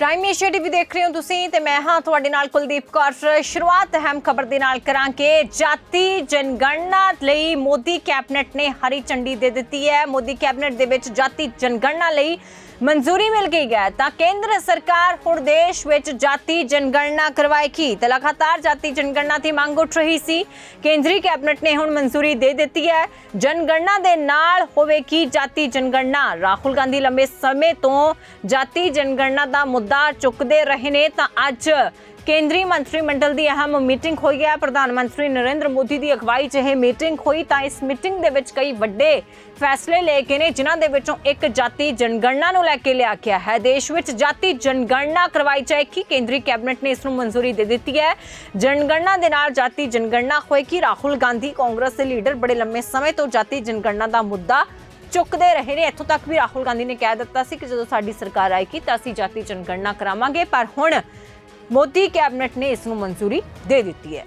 Prime Asia TV ਦੇਖ ਰਹੇ ਹੋ ਤੁਸੀਂ ਤੇ ਮੈਂ ਹਾਂ ਤੁਹਾਡੇ ਨਾਲ ਕੁਲਦੀਪ ਕੌਰ। ਸ਼ੁਰੂਆਤ ਅਹਿਮ ਖਬਰ ਦੇ ਨਾਲ ਕਰਾਂਗੇ। ਜਾਤੀ ਜਨਗਣਨਾ ਲਈ ਮੋਦੀ ਕੈਬਨਿਟ ਨੇ ਹਰੀ ਝੰਡੀ ਦੇ ਦਿੱਤੀ ਹੈ। ਮੋਦੀ ਕੈਬਨਿਟ ਦੇ ਵਿੱਚ ਜਾਤੀ ਜਨਗਣਨਾ ਲਈ ਮਨਜ਼ੂਰੀ ਮਿਲ ਗਈ ਹੈ ਤਾਂ ਕੇਂਦਰ ਸਰਕਾਰ ਹੁਣ ਦੇਸ਼ ਵਿੱਚ ਜਾਤੀ ਜਨਗਣਨਾ ਕਰਵਾਏਗੀ ਤੇ ਲਗਾਤਾਰ ਜਾਤੀ ਜਨਗਣਨਾ ਦੀ ਮੰਗ ਉੱਠ ਰਹੀ ਸੀ। ਕੇਂਦਰੀ ਕੈਬਨਿਟ ਨੇ ਹੁਣ ਮਨਜ਼ੂਰੀ ਦੇ ਦਿੱਤੀ ਹੈ। ਜਨਗਣਨਾ ਦੇ ਨਾਲ ਹੋਵੇਗੀ ਜਾਤੀ ਜਨਗਣਨਾ? ਰਾਹੁਲ ਗਾਂਧੀ ਲੰਬੇ ਸਮੇਂ ਤੋਂ ਜਾਤੀ ਜਨਗਣਨਾ ਦਾ ਮੁੱਦਾ ਚੁੱਕਦੇ ਰਹੇ ਨੇ ਤਾਂ ਅੱਜ ਕੇਂਦਰੀ ਮੰਤਰੀ ਮੰਡਲ ਦੀ ਅਹਿਮ ਮੀਟਿੰਗ ਹੋਈ ਹੈ। ਪ੍ਰਧਾਨ ਮੰਤਰੀ ਨਰਿੰਦਰ ਮੋਦੀ ਦੀ ਅਗਵਾਈ 'ਚ ਇਹ ਮੀਟਿੰਗ ਹੋਈ ਤਾਂ ਇਸ ਮੀਟਿੰਗ ਦੇ ਵਿੱਚ ਕਈ ਵੱਡੇ ਫੈਸਲੇ ਲਏ ਗਏ ਨੇ, ਜਿਨ੍ਹਾਂ ਦੇ ਵਿੱਚੋਂ ਇੱਕ ਜਾਤੀ ਜਨਗਣਨਾ ਨੂੰ ਲੈ ਕੇ ਲਿਆ ਗਿਆ ਹੈ। ਦੇਸ਼ ਵਿੱਚ ਜਾਤੀ ਜਨਗਣਨਾ ਕਰਵਾਈ ਜਾਏਗੀ। ਕੇਂਦਰੀ ਕੈਬਨਿਟ ਨੇ ਇਸ ਨੂੰ ਮਨਜ਼ੂਰੀ ਦੇ ਦਿੱਤੀ ਹੈ। ਜਨਗਣਨਾ ਦੇ ਨਾਲ ਜਾਤੀ ਜਨਗਣਨਾ ਹੋਏਗੀ। ਰਾਹੁਲ ਗਾਂਧੀ ਕਾਂਗਰਸ ਦੇ ਲੀਡਰ ਬੜੇ ਲੰਮੇ ਸਮੇਂ ਤੋਂ ਜਾਤੀ ਜਨਗਣਨਾ ਦਾ ਮੁੱਦਾ ਚੁੱਕਦੇ ਰਹੇ ਨੇ। ਇੱਥੋਂ ਤੱਕ ਵੀ ਰਾਹੁਲ ਗਾਂਧੀ ਨੇ ਕਹਿ ਦਿੱਤਾ ਸੀ ਕਿ ਜਦੋਂ ਸਾਡੀ ਸਰਕਾਰ ਆਏਗੀ ਤਾਂ ਅਸੀਂ ਜਾਤੀ ਜਨਗਣਨਾ ਕਰਾਵਾਂਗੇ। ਪਰ ਹੁਣ ਮੋਦੀ ਕੈਬਨਿਟ ਨੇ ਇਸ ਨੂੰ ਮਨਜ਼ੂਰੀ ਦੇ ਦਿੱਤੀ ਹੈ।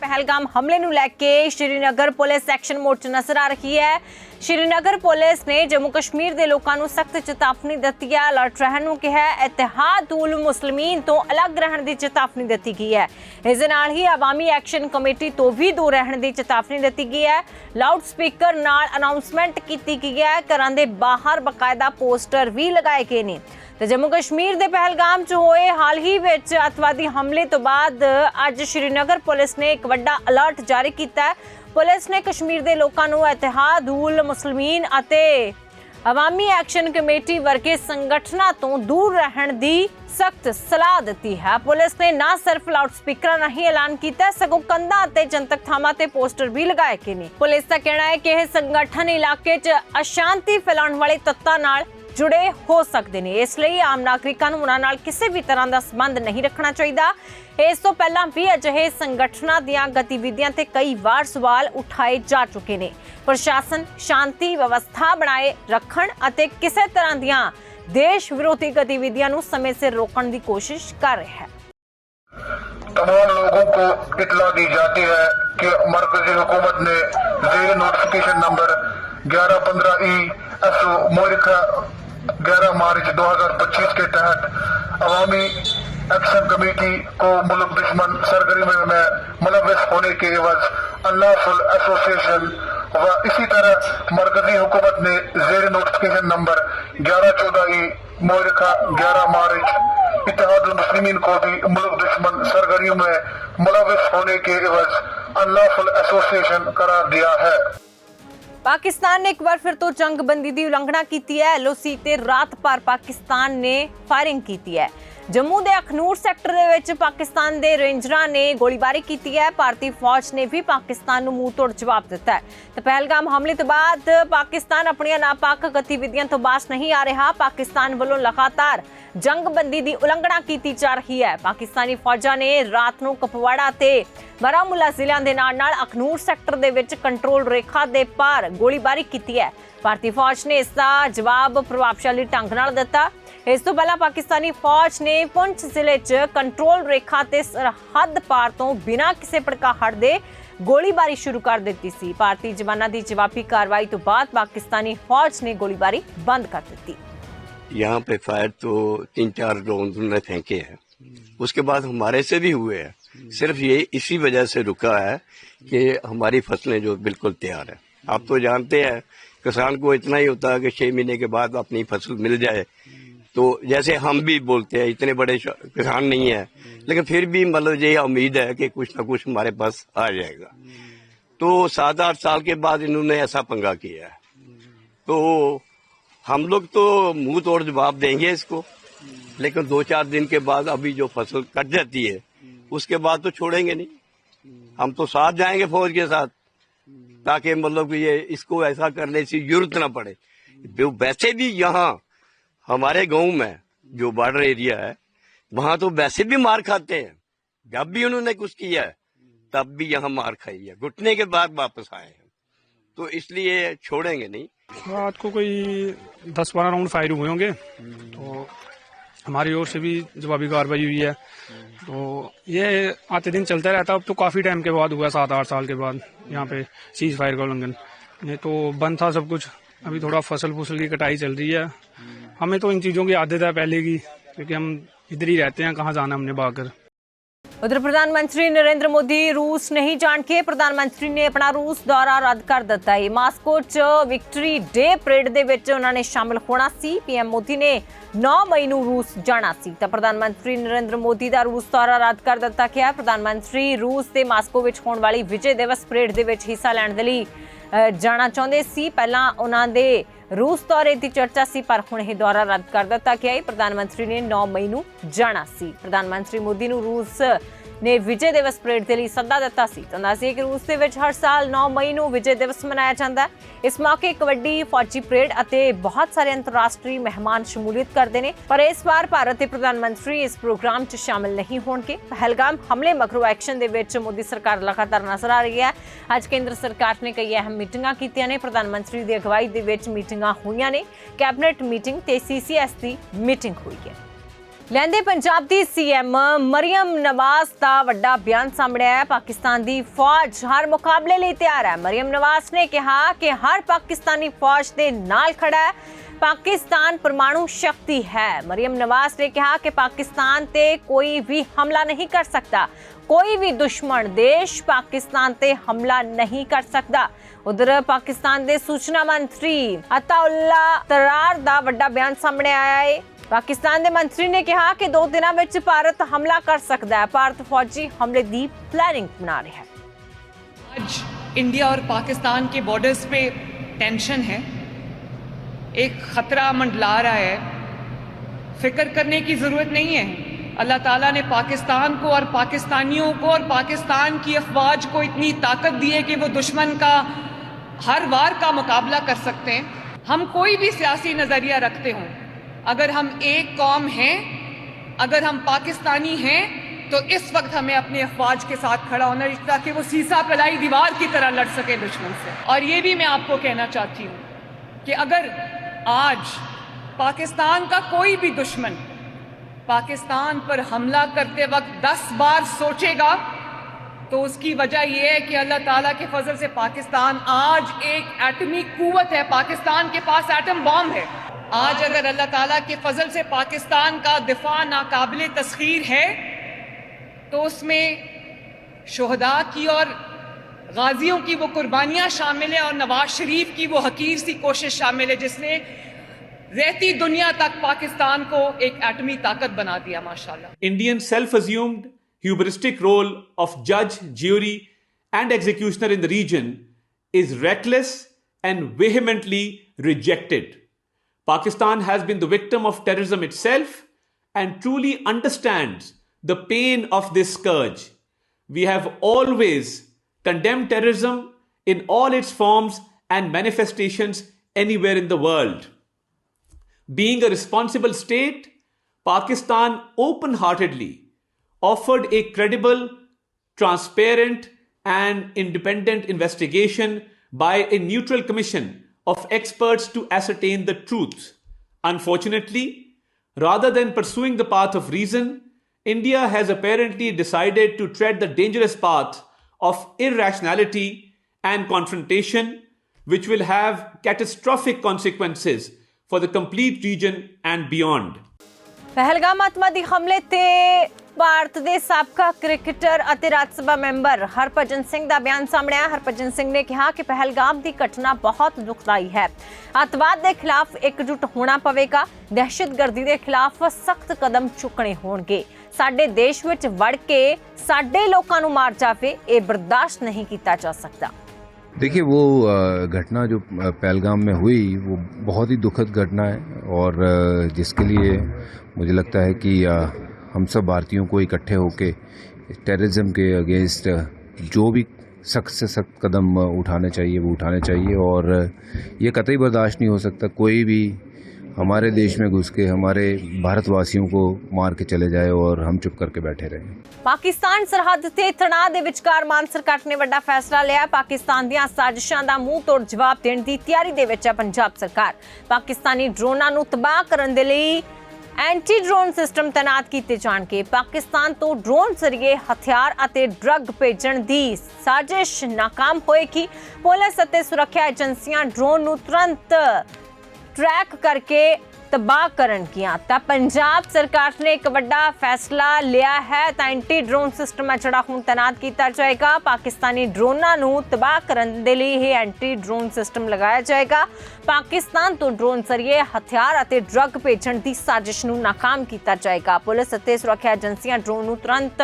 ਪਹਿਲਗਾਮ ਹਮਲੇ ਨੂੰ ਲੈ ਕੇ ਸ਼੍ਰੀਨਗਰ ਪੁਲਿਸ ਐਕਸ਼ਨ ਮੋਡ 'ਚ ਨਜ਼ਰ ਆ ਰਹੀ ਹੈ। ਸ਼੍ਰੀਨਗਰ ਪੁਲਿਸ ਨੇ ਜੰਮੂ ਕਸ਼ਮੀਰ ਦੇ ਲੋਕਾਂ ਨੂੰ ਸਖਤ ਚੇਤਾਵਨੀ ਦਿੱਤੀ ਹੈ। ਅਲਰਟ ਰਹਿਣ ਨੂੰ ਕਿਹਾ ਹੈ। ਇਤਿਹਾਦ ਮੁਸਲਮੀਨ ਤੋਂ ਅਲੱਗ ਰਹਿਣ ਦੀ ਚੇਤਾਵਨੀ ਦਿੱਤੀ ਗਈ ਹੈ। ਇਸ ਦੇ ਨਾਲ ਹੀ ਆਵਾਮੀ ਐਕਸ਼ਨ ਕਮੇਟੀ ਤੋਂ ਵੀ ਦੂਰ ਰਹਿਣ ਦੀ ਚੇਤਾਵਨੀ ਦਿੱਤੀ ਗਈ ਹੈ। ਲਾਊਡ ਸਪੀਕਰ ਨਾਲ ਅਨਾਉਂਸਮੈਂਟ ਕੀਤੀ ਗਈ ਹੈ। ਘਰਾਂ ਦੇ ਬਾਹਰ ਬਕਾਇਦਾ ਪੋਸਟਰ ਵੀ ਲਗਾਏ ਗਏ ਨੇ। ਤੇ ਜੰਮੂ ਕਸ਼ਮੀਰ ਦੇ ਪਹਿਲਗਾਮ 'ਚ ਹੋਏ ਹਾਲ ਹੀ ਵਿੱਚ ਅਤਵਾਦੀ ਹਮਲੇ ਤੋਂ ਬਾਅਦ ਅੱਜ ਸ਼੍ਰੀਨਗਰ ਪੁਲਿਸ ਨੇ ਇੱਕ ਵੱਡਾ ਅਲਰਟ ਜਾਰੀ ਕੀਤਾ ਹੈ। ਪੁਲਿਸ ਨੇ ਕਸ਼ਮੀਰ ਦੇ ਲੋਕਾਂ ਨੂੰ ਇਤਿਹਾਦ ਮੁਸਲਮੀਨ ਅਤੇ ਅਵਾਮੀ ਐਕਸ਼ਨ ਕਮੇਟੀ ਵਰਗੇ ਸੰਗਠਨਾਂ ਤੋਂ ਦੂਰ ਰਹਿਣ ਦੀ ਸਖਤ ਸਲਾਹ ਦਿੱਤੀ ਹੈ। ਪੁਲਿਸ ਨੇ ਨਾ ਸਿਰਫ ਲਾਊਡ ਸਪੀਕਰਾਂ ਨਹੀਂ ਐਲਾਨ ਕੀਤਾ, ਸਗੋਂ ਕੰਧਾਂ ਅਤੇ ਜਨਤਕ ਥਾਵਾਂ ਤੇ ਪੋਸਟਰ ਵੀ ਲਗਾਏ ਗਏ ਨੇ। ਪੁਲਿਸ ਦਾ ਕਹਿਣਾ ਹੈ ਕਿ ਇਹ ਸੰਗਠਨ ਇਲਾਕੇ 'ਚ ਅਸ਼ਾਂਤੀ ਫੈਲਾਉਣ ਵਾਲੇ ਤੱਤਾਂ ਨਾਲ ਜੁੜੇ ਹੋ ਸਕਦੇ ਨੇ ਇਸ ਲਈ ਆਮ ਨਾਗਰਿਕਾਂ ਨੂੰ ਉਹਨਾਂ ਨਾਲ ਕਿਸੇ ਵੀ ਤਰ੍ਹਾਂ ਦਾ ਸੰਬੰਧ ਨਹੀਂ ਰੱਖਣਾ ਚਾਹੀਦਾ ਇਸ ਤੋਂ ਪਹਿਲਾਂ ਵੀ ਅਜਿਹੇ ਸੰਗਠਨਾਂ ਦੀਆਂ ਗਤੀਵਿਧੀਆਂ ਤੇ ਕਈ ਵਾਰ ਸਵਾਲ ਉਠਾਏ ਜਾ ਚੁੱਕੇ ਨੇ ਪ੍ਰਸ਼ਾਸਨ ਸ਼ਾਂਤੀ ਵਿਵਸਥਾ ਬਣਾਏ ਰੱਖਣ ਅਤੇ ਕਿਸੇ ਤਰ੍ਹਾਂ ਦੀਆਂ ਦੇਸ਼ ਵਿਰੋਧੀ ਗਤੀਵਿਧੀਆਂ ਨੂੰ ਸਮੇਂ ਸਿਰ ਰੋਕਣ ਦੀ ਕੋਸ਼ਿਸ਼ ਕਰ ਰਿਹਾ ਹੈ तमाम लोगों को इतला दी जाती है कि मरकजी हुकूमत ने जेर नोटिफिकेशन नंबर 1115 ई مورخہ گیارہ مارچ دو ہزار پچیس کے تحت عوامی ایکشن کمیٹی کو ملک دشمن سرگرمی میں ملوث ہونے کے عوض انلافل ایسوسیشن و اسی طرح مرکزی حکومت نے زیر نوٹیفکیشن نمبر گیارہ چودہ ای مورخہ گیارہ مارچ اتحاد المسلمین کو بھی ملک دشمن سرگرمیوں میں ملوث ہونے کے عوض انلافل ایسوسیشن قرار دیا ہے۔ ਪਾਕਿਸਤਾਨ ਨੇ ਇੱਕ ਵਾਰ ਫਿਰ ਤੋਂ ਜੰਗਬੰਦੀ ਦੀ ਉਲੰਘਣਾ ਕੀਤੀ ਹੈ। ਐਲਓਸੀ ਤੇ ਰਾਤ ਭਰ ਪਾਕਿਸਤਾਨ ਨੇ ਫਾਇਰਿੰਗ ਕੀਤੀ ਹੈ। ਜੰਮੂ ਦੇ ਅਖਨੂਰ ਸੈਕਟਰ ਦੇ ਵਿੱਚ ਪਾਕਿਸਤਾਨ ਦੇ ਰੇਂਜਰਾਂ ਨੇ ਗੋਲੀਬਾਰੀ ਕੀਤੀ ਹੈ। ਭਾਰਤੀ ਫੌਜ ਨੇ ਵੀ ਪਾਕਿਸਤਾਨ ਨੂੰ ਮੂੰਹ ਤੋੜ ਜਵਾਬ ਦਿੱਤਾ ਹੈ। ਤੇ ਪਹਿਲਗਾਮ ਹਮਲੇ ਤੋਂ ਬਾਅਦ ਪਾਕਿਸਤਾਨ ਆਪਣੀਆਂ ਨਾਪਾਕ ਗਤੀਵਿਧੀਆਂ ਤੋਂ ਬਾਸ ਨਹੀਂ ਆ ਰਿਹਾ। ਪਾਕਿਸਤਾਨ ਵੱਲੋਂ ਲਗਾਤਾਰ ਜੰਗਬੰਦੀ ਦੀ ਉਲੰਘਣਾ ਕੀਤੀ ਜਾ ਰਹੀ ਹੈ। ਪਾਕਿਸਤਾਨੀ ਫੌਜਾਂ ਨੇ ਰਾਤ ਨੂੰ ਕਪਵਾੜਾ ਤੇ ਬਾਰਾਮੂਲਾ ਜ਼ਿਲ੍ਹਿਆਂ ਦੇ ਨਾਲ ਨਾਲ ਅਖਨੂਰ ਸੈਕਟਰ ਦੇ ਵਿੱਚ ਕੰਟਰੋਲ ਰੇਖਾ ਦੇ ਪਾਰ ਗੋਲੀਬਾਰੀ ਕੀਤੀ ਹੈ ਭਾਰਤੀ ਫੌਜ ਨੇ ਇਸ ਦਾ ਜਵਾਬ ਪ੍ਰਭਾਵਸ਼ਾਲੀ ਢੰਗ ਨਾਲ ਦਿੱਤਾ ਇਸ ਤੋਂ ਪਹਿਲਾਂ ਪਾਕਿਸਤਾਨੀ ਫੌਜ ਨੇ ਪੁੰਛ ਜ਼ਿਲ੍ਹੇ 'ਚ ਕੰਟਰੋਲ ਰੇਖਾ ਤੇ ਸਰਹੱਦ ਪਾਰ ਤੋਂ ਬਿਨਾਂ ਕਿਸੇ ਭੜਕਾਹਟ ਦੇ ਗੋਲੀਬਾਰੀ ਸ਼ੁਰੂ ਕਰ ਦਿੱਤੀ ਸੀ ਭਾਰਤੀ ਜਵਾਨਾਂ ਦੀ ਜਵਾਬੀ ਕਾਰਵਾਈ ਤੋਂ ਬਾਅਦ ਪਾਕਿਸਤਾਨੀ ਫੌਜ ਨੇ ਗੋਲੀਬਾਰੀ ਬੰਦ ਕਰ ਦਿੱਤੀ यहाँ पे फायर तो तीन चार ड्रोन उन्होंने फेंके हैं उसके बाद हमारे से भी हुए हैं صرف یہ اسی وجہ سے رکا ہے کہ ہماری فصلیں جو بالکل تیار ہیں۔ آپ تو جانتے ہیں، کسان کو اتنا ہی ہوتا ہے کہ چھ مہینے کے بعد اپنی فصل مل جائے۔ تو جیسے ہم بھی بولتے ہیں، اتنے بڑے کسان نہیں ہیں۔ لیکن پھر بھی مطلب یہ امید ہے کہ کچھ نہ کچھ ہمارے پاس آ جائے گا۔ تو سات آٹھ سال کے بعد انہوں نے ایسا پنگا کیا ہے۔ تو ہم لوگ تو منہ توڑ جواب دیں گے اس کو۔ لیکن دو چار دن کے بعد ابھی جو فصل کٹ جاتی ہے اس کے بعد تو چھوڑیں گے نہیں۔ ہم تو ساتھ جائیں گے فوج کے ساتھ۔ تاکہ مطلب کہ یہ اس کو ایسا کرنے سے ضرورت نہ پڑے۔ ویسے بھی یہاں ہمارے گاؤں میں جو بارڈر ایریا ہے، وہاں تو ویسے بھی مار کھاتے ہیں۔ جب بھی انہوں نے کچھ کیا ہے، تب بھی یہاں مار کھائی ہے۔ گھٹنے کے بعد واپس آئے ہیں۔ تو اس لیے چھوڑیں گے نہیں۔ رات کو کوئی دس بارہ راؤنڈ فائر ہوئے ہوں گے۔ تو ہماری اور سے بھی جوابی کاروائی ہوئی ہے، تو یہ آتے دن چلتا رہتا، اب تو کافی ٹائم کے بعد ہوا، سات آٹھ سال کے بعد یہاں پہ سیز فائر کا النگھن نہیں تو بند تھا سب کچھ، ابھی تھوڑا فصل فصل کی کٹائی چل رہی ہے۔ ہمیں تو ان چیزوں کی عادت ہے پہلے کی، کیونکہ ہم ادھر ہی رہتے ہیں، کہاں جانا ہم نے باہر ਉਧਰ ਪ੍ਰਧਾਨ ਮੰਤਰੀ ਨਰਿੰਦਰ ਮੋਦੀ ਰੂਸ ਨਹੀਂ ਜਾਣ ਕੇ ਪ੍ਰਧਾਨ ਮੰਤਰੀ ਨੇ ਆਪਣਾ ਰੂਸ ਦੌਰਾ ਰੱਦ ਕਰ ਦਿੱਤਾ ਹੈ। ਮਾਸਕੋ 'ਚ ਵਿਕਟਰੀ ਡੇ ਪਰੇਡ ਦੇ ਵਿੱਚ ਉਹਨਾਂ ਨੇ ਸ਼ਾਮਲ ਹੋਣਾ ਸੀ। ਪੀਐਮ ਮੋਦੀ ਨੇ 9 ਮਈ ਨੂੰ ਰੂਸ ਜਾਣਾ ਸੀ। ਤਾਂ ਪ੍ਰਧਾਨ ਮੰਤਰੀ ਨਰਿੰਦਰ ਮੋਦੀ ਦਾ ਰੂਸ ਦੌਰਾ ਰੱਦ ਕਰ ਦਿੱਤਾ ਗਿਆ। ਪ੍ਰਧਾਨ ਮੰਤਰੀ ਰੂਸ ਦੇ ਮਾਸਕੋ ਵਿੱਚ ਹੋਣ ਵਾਲੀ ਵਿਜੇ ਦਿਵਸ ਪਰੇਡ ਦੇ ਵਿੱਚ ਹਿੱਸਾ ਲੈਣ ਦੇ ਲਈ ਜਾਣਾ ਚਾਹੁੰਦੇ ਸੀ। ਪਹਿਲਾਂ ਉਹਨਾਂ ਦੇ ਰੂਸ ਦੌਰੇ ਦੀ ਚਰਚਾ ਸੀ, ਪਰ ਹੁਣ ਇਹ ਦੌਰਾ ਰੱਦ ਕਰ ਦਿੱਤਾ ਗਿਆ। ਹੈ ਪ੍ਰਧਾਨ ਮੰਤਰੀ ਨੇ 9 ਮਈ ਨੂੰ ਜਾਣਾ ਸੀ। ਪ੍ਰਧਾਨ ਮੰਤਰੀ ਮੋਦੀ ਨੂੰ ਰੂਸ ਨੇ ਵਿਜੇ ਦਿਵਸ ਪਰੇਡ ਦੇ ਲਈ ਸੱਦਾ ਦਿੱਤਾ ਸੀ। ਤਾਂ ਦੱਸਿਏ ਕਿ ਰੂਸ ਦੇ ਵਿੱਚ ਹਰ ਸਾਲ 9 ਮਈ ਨੂੰ ਵਿਜੇ ਦਿਵਸ ਮਨਾਇਆ ਜਾਂਦਾ ਹੈ। ਇਸ ਮੌਕੇ ਇੱਕ ਫੌਜੀ ਪਰੇਡ ਅਤੇ ਬਹੁਤ ਸਾਰੇ ਅੰਤਰਰਾਸ਼ਟਰੀ ਮਹਿਮਾਨ ਸ਼ਮੂਲੀਅਤ ਕਰਦੇ ਨੇ। ਪਰ ਇਸ ਵਾਰ ਭਾਰਤ ਦੇ ਪ੍ਰਧਾਨ ਮੰਤਰੀ ਇਸ ਪ੍ਰੋਗਰਾਮ 'ਚ ਸ਼ਾਮਲ ਨਹੀਂ ਹੋਣਗੇ। ਪਹਿਲਗਾਮ ਹਮਲੇ ਮਗਰੋਂ ਐਕਸ਼ਨ ਦੇ ਵਿੱਚ ਮੋਦੀ ਸਰਕਾਰ ਲਗਾਤਾਰ ਨਜ਼ਰ ਆ ਰਹੀ ਹੈ। ਅੱਜ ਕੇਂਦਰ ਸਰਕਾਰ ਨੇ ਕਈ ਅਹਿਮ ਮੀਟਿੰਗਾਂ ਕੀਤੀਆਂ ਨੇ। ਪ੍ਰਧਾਨ ਮੰਤਰੀ ਦੀ ਅਗਵਾਈ ਦੇ ਵਿੱਚ ਮੀਟਿੰਗਾਂ ਹੋਈਆਂ ਨੇ। ਕੈਬਨਿਟ ਮੀਟਿੰਗ ਤੇ ਸੀਸੀਐਸ ਦੀ ਮੀਟਿੰਗ ਹੋਈ ਹੈ। ਲੈਂਦੇ ਪੰਜਾਬ ਦੀ ਸੀਐਮ ਮਰੀਮ ਨਵਾਜ਼ ਦਾ ਵੱਡਾ ਬਿਆਨ ਸਾਹਮਣੇ ਆਇਆ। ਪਾਕਿਸਤਾਨ ਦੀ ਫੌਜ ਹਰ ਮੁਕਾਬਲੇ ਲਈ ਤਿਆਰ ਹੈ। ਮਰੀਮ ਨਵਾਜ਼ ਨੇ ਕਿਹਾ ਕਿ ਹਰ ਪਾਕਿਸਤਾਨੀ ਫੌਜ ਦੇ ਨਾਲ ਖੜਾ ਹੈ। ਪਾਕਿਸਤਾਨ ਪਰਮਾਣੂ ਸ਼ਕਤੀ ਹੈ। ਮਰੀਮ ਨਵਾਜ਼ ਨੇ ਕਿਹਾ ਕਿ ਪਾਕਿਸਤਾਨ ਤੇ ਕੋਈ ਵੀ ਹਮਲਾ ਨਹੀਂ ਕਰ ਸਕਦਾ। ਕੋਈ ਵੀ ਦੁਸ਼ਮਣ ਦੇਸ਼ ਪਾਕਿਸਤਾਨ ਤੇ ਹਮਲਾ ਨਹੀਂ ਕਰ ਸਕਦਾ। ਉਧਰ ਪਾਕਿਸਤਾਨ ਦੇ ਸੂਚਨਾ ਮੰਤਰੀ ਅਤਾਉੱਲਾ ਤਰਾਰ ਦਾ ਵੱਡਾ ਬਿਆਨ ਸਾਹਮਣੇ ਆਇਆ ਹੈ। ਪਾਕਿਸਤਾਨ ਦੇ ਮੰਤਰੀ ਨੇ ਕਿਹਾ ਕਿ ਦੋ ਦਿਨਾਂ ਵਿੱਚ ਭਾਰਤ ਹਮਲਾ ਕਰ ਸਕਦਾ ਹੈ ਭਾਰਤ ਫੌਜੀ ਹਮਲੇ ਦੀ ਪਲੈਨਿੰਗ ਬਣਾ ਰਿਹਾ ਹੈ आज इंडिया और पाकिस्तान के बॉर्डर्स पे टेंशन है एक ख़तरा मंडला रहा है फिक्र करने की ज़रूरत नहीं है अल्लाह ताला ने पाकिस्तान को और पाकिस्तानियों को और पाकिस्तान की अफवाज को इतनी ताकत दी है कि वो दुश्मन का हर वार का मुकाबला कर सकते हैं हम कोई भी सियासी नज़रिया रखते हों اگر ہم ایک قوم ہیں، اگر ہم پاکستانی ہیں، تو اس وقت ہمیں اپنے افواج کے ساتھ کھڑا ہونا چاہیے تاکہ وہ سیسا پلائی دیوار کی طرح لڑ سکے دشمن سے۔ اور یہ بھی میں آپ کو کہنا چاہتی ہوں کہ اگر آج پاکستان کا کوئی بھی دشمن پاکستان پر حملہ کرتے وقت دس بار سوچے گا، تو اس کی وجہ یہ ہے کہ اللہ تعالیٰ کے فضل سے پاکستان آج ایک ایٹمی قوت ہے۔ پاکستان کے پاس ایٹم بام ہے۔ آج اگر اللہ تعالیٰ کے فضل سے پاکستان کا دفاع ناقابل تسخیر ہے، تو اس میں شہداء کی اور غازیوں کی وہ قربانیاں شامل ہیں اور نواز شریف کی وہ حقیر سی کوشش شامل ہے، جس نے رہتی دنیا تک پاکستان کو ایک ایٹمی طاقت بنا دیا، ماشاءاللہ۔ Indian self assumed hubristic role of جج، jury and executioner in the region is reckless and vehemently rejected Pakistan has been the victim of terrorism itself and truly understands the pain of this scourge. We have always condemned terrorism in all its forms and manifestations anywhere in the world. Being a responsible state, Pakistan open heartedly offered a credible, transparent, and independent investigation by a neutral commission of experts to ascertain the truth. Unfortunately, rather than pursuing the path of reason, India has apparently decided to tread the dangerous path of irrationality and confrontation, which will have catastrophic consequences for the complete region and beyond. Bharat ਦੇ ਸਾਬਕਾ cricketer ਅਤੇ Rajya Sabha member Harbhajan Singh ਦਾ ਬਿਆਨ ਸਾਹਮਣੇ ਆਇਆ ਹਰਭਜਨ ਸਿੰਘ ਨੇ ਕਿਹਾ ਕਿ ਪਹਿਲਗਾਮ ਦੀ ਘਟਨਾ ਬਹੁਤ ਦੁਖਦਾਈ ਹੈ ਅੱਤਵਾਦ ਦੇ ਖਿਲਾਫ ਇਕਜੁੱਟ ਹੋਣਾ ਪਵੇਗਾ ਦਹਿਸ਼ਤਗਰਦੀ ਦੇ ਖਿਲਾਫ ਸਖਤ ਕਦਮ ਚੁੱਕਣੇ ਹੋਣਗੇ ਸਾਡੇ ਦੇਸ਼ ਵਿੱਚ ਵੜ ਕੇ ਸਾਡੇ ਲੋਕਾਂ ਨੂੰ ਮਾਰ ਜਾਵੇ ਇਹ ਬਰਦਾਸ਼ਤ ਨਹੀਂ ਕੀਤਾ ਜਾ ਸਕਦਾ देखिए वो अ, घटना जो अ, पहलगाम में हुई वो बहुत ही दुखद घटना है और अ, जिसके लिए मुझे लगता है कि ہم سب بھارتیوں کو اکٹھے ہو کے ٹیررزم کے اگینسٹ جو بھی سخت سے سخت قدم اٹھانے چاہیے، وہ اٹھانے چاہیے اور یہ قطعی برداشت نہیں ہو سکتا کوئی بھی ہمارے دیش میں گھس کے، ہمارے بھارت واسیوں کو مار کے چلے جائے اور ہم چپ کر کے بیٹھے رہے پاکستان سرحد ਤੇ ਤਣਾਅ دے وچکار ਮਾਨ ਸਰਕਾਰ نے بڑا فیصلہ لیا۔ پاکستان ਦੀਆਂ ਸਾਜ਼ਿਸ਼ਾਂ دا ਮੂੰਹ ਤੋੜ جواب دین دی تیاری دے ਵਿੱਚ پنجاب سرکار۔ پاکستانی ਪਾਕਿਸਤਾਨੀ نو تباہ کرن دے لئی ਐਂਟੀ ਡਰੋਨ ਸਿਸਟਮ ਤੈਨਾਤ ਕੀਤੇ ਜਾਣਗੇ। ਪਾਕਿਸਤਾਨ ਤੋਂ ਡਰੋਨ ਜ਼ਰੀਏ ਹਥਿਆਰ ਅਤੇ ਡਰੱਗ ਭੇਜਣ ਦੀ ਸਾਜ਼ਿਸ਼ ਨਾਕਾਮ ਹੋਏਗੀ। ਪੁਲਿਸ ਅਤੇ ਸੁਰੱਖਿਆ ਏਜੰਸੀਆਂ ਡਰੋਨ ਨੂੰ ਤੁਰੰਤ ਟਰੈਕ ਕਰਕੇ ਤਬਾਹ ਕਰਨਗੀਆਂ ਤਾਂ ਪੰਜਾਬ ਸਰਕਾਰ ਨੇ ਇੱਕ ਵੱਡਾ ਫੈਸਲਾ ਲਿਆ ਹੈ। ਤਾਂ ਐਂਟੀ ਡਰੋਨ ਸਿਸਟਮ ਜਿਹੜਾ ਹੁਣ ਤੈਨਾਤ ਕੀਤਾ ਜਾਏਗਾ। ਪਾਕਿਸਤਾਨੀ ਡਰੋਨਾਂ ਨੂੰ ਤਬਾਹ ਕਰਨ ਦੇ ਲਈ ਇਹ ਐਂਟੀ ਡਰੋਨ ਸਿਸਟਮ ਲਗਾਇਆ ਜਾਏਗਾ। ਪਾਕਿਸਤਾਨ ਤੋਂ ਡਰੋਨ ਜ਼ਰੀਏ ਹਥਿਆਰ ਅਤੇ ਡਰੱਗ ਭੇਜਣ ਦੀ ਸਾਜ਼ਿਸ਼ ਨੂੰ ਨਾਕਾਮ ਕੀਤਾ ਜਾਏਗਾ। ਪੁਲਿਸ ਅਤੇ ਸੁਰੱਖਿਆ ਏਜੰਸੀਆਂ ਡਰੋਨ ਨੂੰ ਤੁਰੰਤ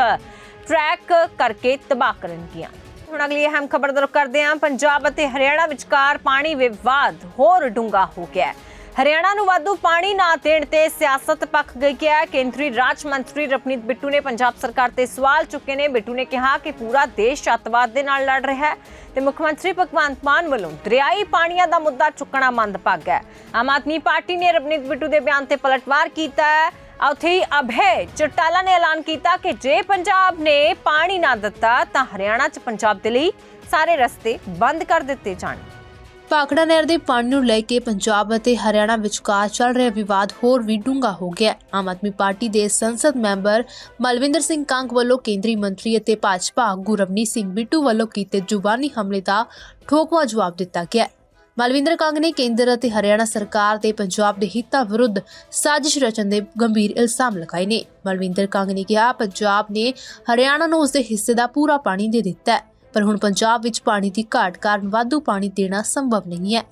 ਟਰੈਕ ਕਰਕੇ ਤਬਾਹ ਕਰਨਗੀਆਂ ਹੁਣ ਅਗਲੀ ਅਹਿਮ ਖਬਰ ਦਾ ਕਰਦੇ ਹਾਂ। ਪੰਜਾਬ ਅਤੇ ਹਰਿਆਣਾ ਵਿਚਕਾਰ ਪਾਣੀ ਵਿਵਾਦ ਹੋਰ ਡੂੰਘਾ ਹੋ ਗਿਆ ਹੈ। ਹਰਿਆਣਾ ਨੂੰ ਵਾਧੂ ਪਾਣੀ ਨਾ ਦੇਣ ਤੇ ਸਿਆਸਤ ਪੱਖ ਗਈ ਹੈ। ਕੇਂਦਰੀ ਰਾਜ ਮੰਤਰੀ ਰਪਨੀਤ ਬਿੱਟੂ ਨੇ ਪੰਜਾਬ ਸਰਕਾਰ ਤੇ ਸਵਾਲ ਚੁੱਕੇ ਨੇ। ਬਿੱਟੂ ਨੇ ਕਿਹਾ ਕਿ ਪੂਰਾ ਦੇਸ਼ ਅੱਤਵਾਦ ਦੇ ਨਾਲ ਲੜ ਰਿਹਾ ਹੈ ਤੇ ਮੁੱਖ ਮੰਤਰੀ ਭਗਵੰਤ ਮਾਨ ਵੱਲੋਂ ਦਰਿਆਈ ਪਾਣੀਆਂ ਦਾ ਮੁੱਦਾ ਚੁੱਕਣਾ ਮੰਦਭਾਗ ਹੈ। ਆਮ ਆਦਮੀ ਪਾਰਟੀ ਨੇ ਰਪਨੀਤ ਬਿੱਟੂ ਦੇ ਬਿਆਨ ਤੇ ਪਲਟਵਾਰ ਕੀਤਾ ਹੈ। ਉੱਥੇ ਹੀ ਅਭੈ ਚਟਾਲਾ ਨੇ ਐਲਾਨ ਕੀਤਾ ਕਿ ਜੇ ਪੰਜਾਬ ਨੇ ਪਾਣੀ ਨਾ ਦਿੱਤਾ ਤਾਂ ਹਰਿਆਣਾ 'ਚ ਪੰਜਾਬ ਦੇ ਲਈ ਸਾਰੇ ਰਸਤੇ ਬੰਦ ਕਰ ਦਿੱਤੇ ਜਾਣ ਭਾਖੜਾ ਨਹਿਰ ਦੇ ਪਾਣੀ ਨੂੰ ਲੈ ਕੇ ਪੰਜਾਬ ਅਤੇ ਹਰਿਆਣਾ ਵਿਚਕਾਰ ਚੱਲ ਰਿਹਾ ਵਿਵਾਦ ਹੋਰ ਵੀ ਡੂੰਘਾ ਹੋ ਗਿਆ। ਆਮ ਆਦਮੀ ਪਾਰਟੀ ਦੇ ਸੰਸਦ ਮੈਂਬਰ ਮਲਵਿੰਦਰ ਸਿੰਘ ਕੰਗ ਵੱਲੋਂ ਕੇਂਦਰੀ ਮੰਤਰੀ ਅਤੇ ਭਾਜਪਾ ਆਗੂ ਰਵਨੀਤ ਸਿੰਘ ਬਿੱਟੂ ਵੱਲੋਂ ਕੀਤੇ ਜ਼ੁਬਾਨੀ ਹਮਲੇ ਦਾ ਠੋਕਵਾ ਜਵਾਬ ਦਿੱਤਾ ਗਿਆ। ਮਲਵਿੰਦਰ ਕੰਗ ਨੇ ਕੇਂਦਰ ਅਤੇ ਹਰਿਆਣਾ ਸਰਕਾਰ ਤੇ ਪੰਜਾਬ ਦੇ ਹਿੱਤਾਂ ਵਿਰੁੱਧ ਸਾਜ਼ਿਸ਼ ਰਚਨ ਦੇ ਗੰਭੀਰ ਇਲਜ਼ਾਮ ਲਗਾਏ ਨੇ। ਮਲਵਿੰਦਰ ਕੰਗ ਨੇ ਕਿਹਾ, ਪੰਜਾਬ ਨੇ ਹਰਿਆਣਾ ਨੂੰ ਉਸਦੇ ਹਿੱਸੇ ਦਾ ਪੂਰਾ ਪਾਣੀ ਦੇ ਦਿੱਤਾ ਹੈ। ਪਰ ਹੁਣ ਪੰਜਾਬ ਵਿੱਚ ਪਾਣੀ ਦੀ ਘਾਟ ਕਾਰਨ ਵਾਧੂ ਪਾਣੀ ਦੇਣਾ ਸੰਭਵ ਨਹੀਂ ਹੈ।